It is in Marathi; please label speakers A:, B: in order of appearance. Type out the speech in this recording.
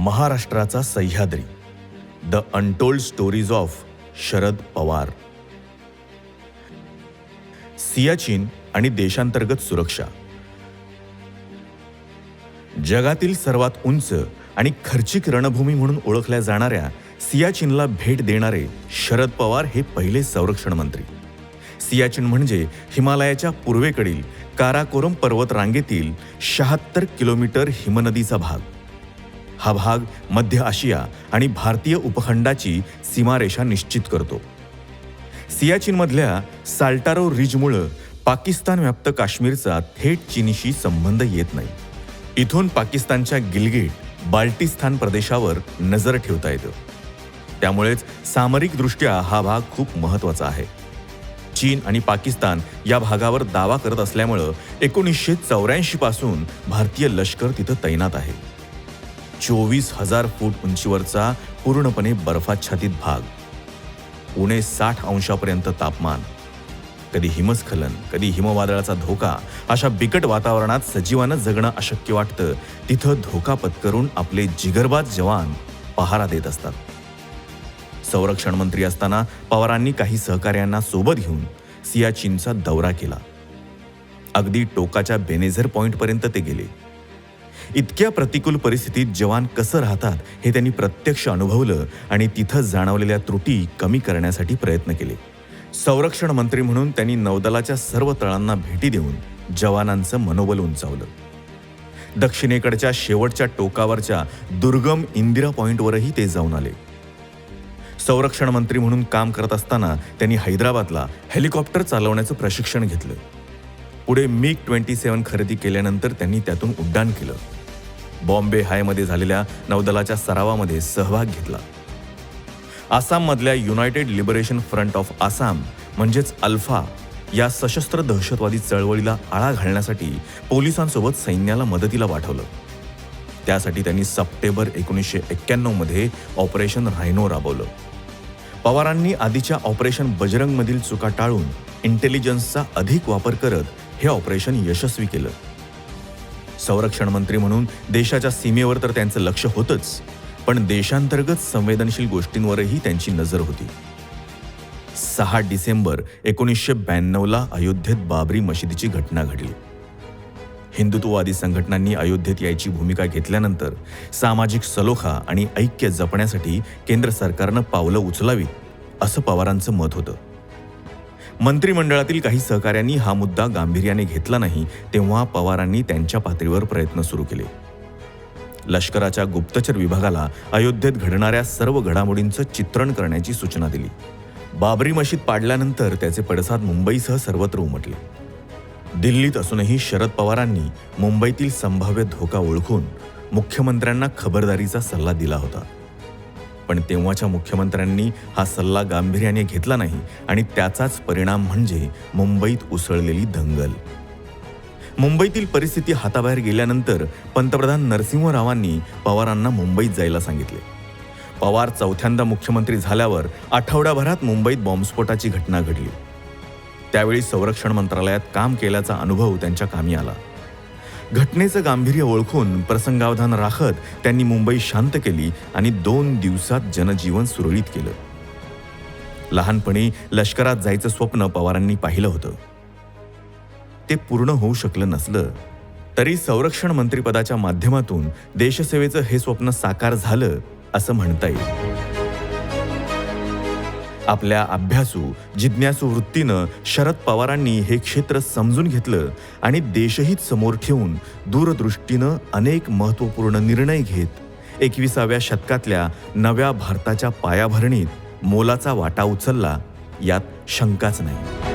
A: महाराष्ट्राचा Sahyadri. The untold stories of Sharad Pawar. Siachen आणि देशांतर्गत सुरक्षा. जगातील सर्वात उंच आणि खर्चिक रणभूमी म्हणून ओळखल्या जाणाऱ्या सियाचीनला भेट देणारे शरद पवार हे पहिले संरक्षण मंत्री. सियाचीन म्हणजे हिमालयाच्या पूर्वेकडील काराकोरम पर्वत रांगेतील शहात्तर किलोमीटर हिमनदीचा भाग. हा भाग मध्य आशिया आणि भारतीय उपखंडाची सीमारेषा निश्चित करतो. सियाचीनमधल्या साल्टारो रिजमुळं पाकिस्तान व्याप्त काश्मीरचा थेट चीनशी संबंध येत नाही. इथून पाकिस्तानच्या गिलगिट बाल्टिस्तान प्रदेशावर नजर ठेवता येतं. त्यामुळेच सामरिकदृष्ट्या हा भाग खूप महत्त्वाचा आहे. चीन आणि पाकिस्तान या भागावर दावा करत असल्यामुळं एकोणीसशे चौऱ्याऐंशी पासून भारतीय लष्कर तिथं तैनात आहे. चोवीस हजार फूट उंचीवरचा पूर्णपणे बर्फाच्छादित भाग. उणे साठ अंशापर्यंत तापमान. कधी हिमस्खलन कधी हिमवादळाचा धोका अशा बिकट वातावरणात सजीवानं जगणं अशक्य वाटतं. तिथं धोका पत्करून आपले जिगरबाज जवान पहारा देत असतात. संरक्षण मंत्री असताना पवारांनी काही सहकार्यांना सोबत घेऊन सियाचीनचा दौरा केला. अगदी टोकाच्या बेनेझर पॉइंटपर्यंत ते गेले. इतक्या प्रतिकूल परिस्थितीत जवान कसं राहतात हे त्यांनी प्रत्यक्ष अनुभवलं आणि तिथं जाणवलेल्या त्रुटी कमी करण्यासाठी प्रयत्न केले. संरक्षण मंत्री म्हणून त्यांनी नौदलाच्या सर्व तळांना भेटी देऊन जवानांचं मनोबल उंचावलं. दक्षिणेकडच्या शेवटच्या टोकावरच्या दुर्गम इंदिरा पॉइंटवरही ते जाऊन आले. संरक्षण मंत्री म्हणून काम करत असताना त्यांनी हैदराबादला हेलिकॉप्टर चालवण्याचं प्रशिक्षण घेतलं. पुढे मिग ट्वेंटी सेवन खरेदी केल्यानंतर त्यांनी त्यातून उड्डाण केलं. बॉम्बे हायमध्ये झालेल्या नौदलाच्या सरावामध्ये सहभाग घेतला. आसाममधल्या United Liberation Front of Assam म्हणजेच अल्फा या सशस्त्र दहशतवादी चळवळीला आळा घालण्यासाठी पोलिसांसोबत सैन्याला मदतीला पाठवलं. त्यासाठी त्यांनी सप्टेंबर एकोणीसशे एक्क्याण्णवमध्ये ऑपरेशन रायनो राबवलं. पवारांनी आधीच्या ऑपरेशन बजरंगमधील चुका टाळून इंटेलिजन्सचा अधिक वापर करत हे ऑपरेशन यशस्वी केलं. संरक्षण मंत्री म्हणून देशाच्या सीमेवर तर त्यांचं लक्ष होतंच. पण देशांतर्गत संवेदनशील गोष्टींवरही त्यांची नजर होती. सहा डिसेंबर एकोणीसशे ब्याण्णवला अयोध्येत बाबरी मशिदीची घटना घडली. हिंदुत्ववादी संघटनांनी अयोध्येत यायची भूमिका घेतल्यानंतर सामाजिक सलोखा आणि ऐक्य जपण्यासाठी केंद्र सरकारनं पावलं उचलावीत असं पवारांचं मत होतं. मंत्रिमंडळातील काही सहकाऱ्यांनी हा मुद्दा गांभीर्याने घेतला नाही तेव्हा पवारांनी त्यांच्या पातळीवर प्रयत्न सुरू केले. लष्कराच्या गुप्तचर विभागाला अयोध्येत घडणाऱ्या सर्व घडामोडींचं चित्रण करण्याची सूचना दिली. बाबरी मशीद पाडल्यानंतर त्याचे पडसाद मुंबईसह सर्वत्र उमटले. दिल्लीत असूनही शरद पवारांनी मुंबईतील संभाव्य धोका ओळखून मुख्यमंत्र्यांना खबरदारीचा सल्ला दिला होता. पण तेव्हाच्या मुख्यमंत्र्यांनी हा सल्ला गांभीर्याने घेतला नाही आणि त्याचाच परिणाम म्हणजे मुंबईत उसळलेली दंगल. मुंबईतील परिस्थिती हाताबाहेर गेल्यानंतर पंतप्रधान नरसिंह रावांनी पवारांना मुंबईत जायला सांगितले. पवार चौथ्यांदा मुख्यमंत्री झाल्यावर आठवड्याभरात मुंबईत बॉम्बस्फोटाची घटना घडली. त्यावेळी संरक्षण मंत्रालयात काम केल्याचा अनुभव त्यांच्या कामी आला. घटनेचं गांभीर्य ओळखून प्रसंगावधान राखत त्यांनी मुंबई शांत केली आणि दोन दिवसात जनजीवन सुरळीत केलं. लहानपणी लष्करात जायचं स्वप्न पवारांनी पाहिलं होतं. ते पूर्ण होऊ शकलं नसलं तरी संरक्षण मंत्रिपदाच्या माध्यमातून देशसेवेचं हे स्वप्न साकार झालं असं म्हणता येईल. आपल्या अभ्यासू जिज्ञासू वृत्तीनं शरद पवारांनी हे क्षेत्र समजून घेतलं आणि देशहित समोर ठेवून दूरदृष्टीनं अनेक महत्त्वपूर्ण निर्णय घेत एकविसाव्या शतकातल्या नव्या भारताच्या पायाभरणीत मोलाचा वाटा उचलला यात शंकाच नाही.